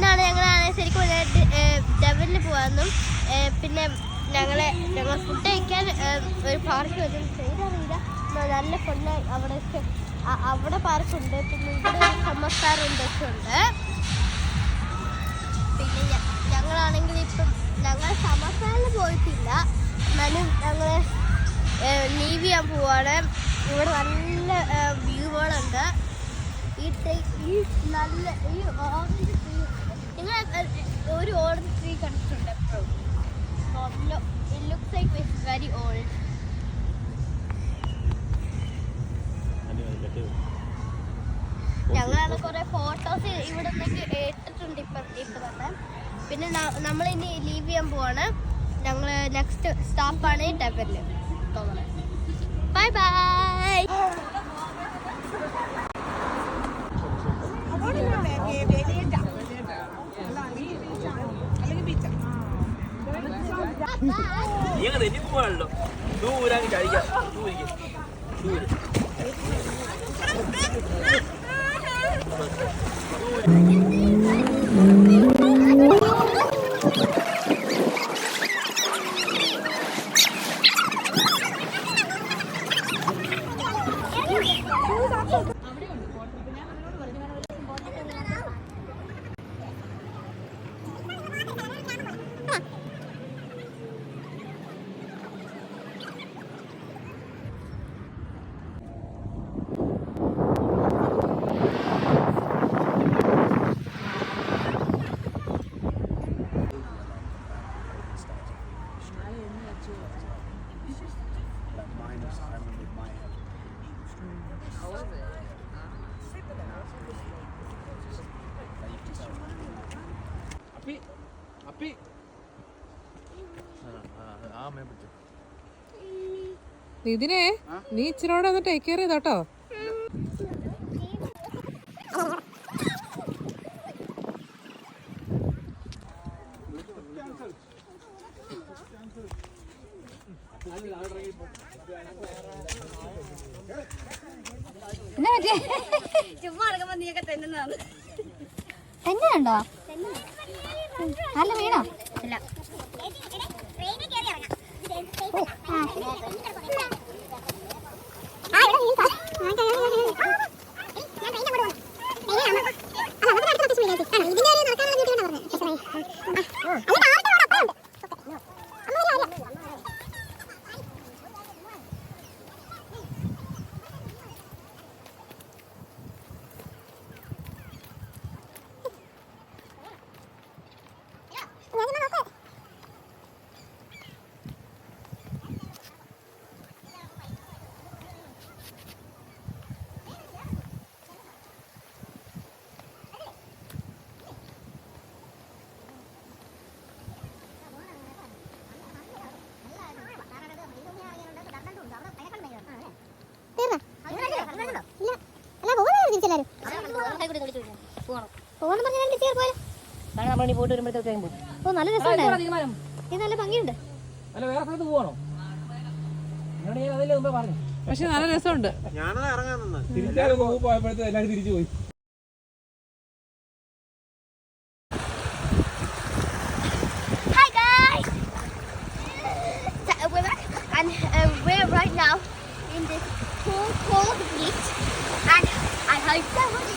ഇന്നാണ് ഞങ്ങൾ ശരിക്കും ഡബിളിൽ പോകാമെന്നും പിന്നെ ഞങ്ങളെ ഞങ്ങൾ ഫുഡ് കഴിക്കാൻ ഒരു പാർക്ക് വരും. പേരറിയില്ല നല്ല ഫുഡ് അവിടെ അവിടെ പാർക്കുണ്ട് പിന്നെ ഇവിടെ സമസ്കാരം ഒക്കെ ഉണ്ട് പിന്നെ ഞങ്ങളാണെങ്കിൽ ഇപ്പം ഞങ്ങൾ സമസ്കാരിൽ പോയിട്ടില്ല. എന്നാലും ഞങ്ങൾ ലീവ് ചെയ്യാൻ പോവാണ്. ഇവിടെ നല്ല വ്യൂകളുണ്ട് ഈ ഈ നല്ല ഈ ട്രീ നിങ്ങൾ ഒരു ഓറഞ്ച് ട്രീ കണ്ടിട്ടുണ്ട് എപ്പോഴും. It looks like it's very old ഞങ്ങളാണ് കുറെ ഫോട്ടോസ് ഇവിടെ നിന്നൊക്കെ ഇട്ടിട്ടുണ്ട് ഇപ്പം ഇപ്പം തന്നെ പിന്നെ നമ്മൾ ഇനി ലീവ് ചെയ്യാൻ പോവാണ്. ഞങ്ങൾ നെക്സ്റ്റ് സ്റ്റോപ്പാണ് ഡബറിൽ ബൈ ബൈ നീ അങ്ങ് തെറ്റി പോവാണല്ലോ ദൂരം. ചടിക്കാം ദൂരെ അപ്പി അപ്പി. ആ പിടിച്ചു. ഇതിനെ നീ ഇച്ചിരോടെ ഒന്ന് ടേക്ക് കെയർ ചെയ്തോട്ടോ തന്നെയുണ്ടോ നല്ല വീണോ? ഇല്ല പോകണം പോകണം പറഞ്ഞാൽ രണ്ട് ചേർ പോലെ പോയിട്ട് വരുമ്പോഴത്തേക്കും പോകും. ഓ നല്ല രസമുണ്ടായിരുന്നു. ഇത് നല്ല ഭംഗിയുണ്ട്. അല്ല വേറെ സ്ഥലത്ത് പോകണോ പക്ഷെ നല്ല രസമുണ്ട്. ഞാനത് ഇറങ്ങാൻ പോയപ്പോഴത്തെ എല്ലാവരും തിരിച്ചു പോയി. Uh, right now in this cold, cold beach, and I hope that was